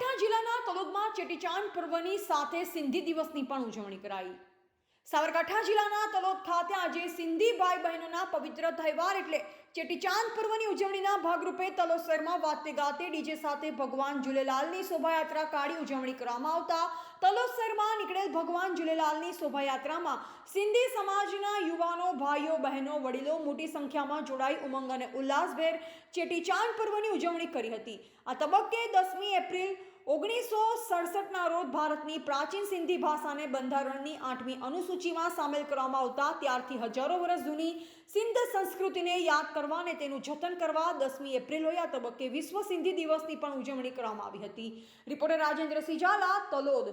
સાબરકાંઠા જિલ્લાના તલોદમાં ચેટીચાંદ પર્વની સાથે સિંધી દિવસની પણ ઉજવણી કરાઈ. સાબરકાંઠા જિલ્લાના તલોદ ખાતે આજે સિંધી ભાઈ બહેનોના પવિત્ર તહેવાર એટલે ચેટીચાંદ પર્વની ઉજવણીના ભાગરૂપે તલોદ શહેરમાં વાતે ગાતે ડીજે સાથે ભગવાન ઝૂલેલાલની શોભાયાત્રા કાઢી ઉજવણી કરવામાં આવતા તલોદ શહેરમાં નીકળેલ ભગવાન ઝૂલેલાલની શોભાયાત્રામાં સિંધી સમાજના યુવાનો, ભાઈઓ, બહેનો, વડીલો મોટી સંખ્યામાં જોડાઈ ઉમંગ અને ઉલ્લાસભેર ચેટીચાંદ પર્વની ઉજવણી કરી હતી. આ તબક્કે દસમી એપ્રિલ ઓગણીસો સડસઠના રોજ ભારતની પ્રાચીન સિંધી ભાષાને બંધારણની આઠમી અનુસૂચિમાં સામેલ કરવામાં આવતા, ત્યારથી હજારો વર્ષ જૂની સિંધ સંસ્કૃતિને યાદ કરવા અને તેનું જતન કરવા દસમી એપ્રિલ હોય આ તબક્કે વિશ્વ સિંધી દિવસની પણ ઉજવણી કરવામાં આવી હતી. રિપોર્ટર રાજેન્દ્ર ઝાલા તલોદ.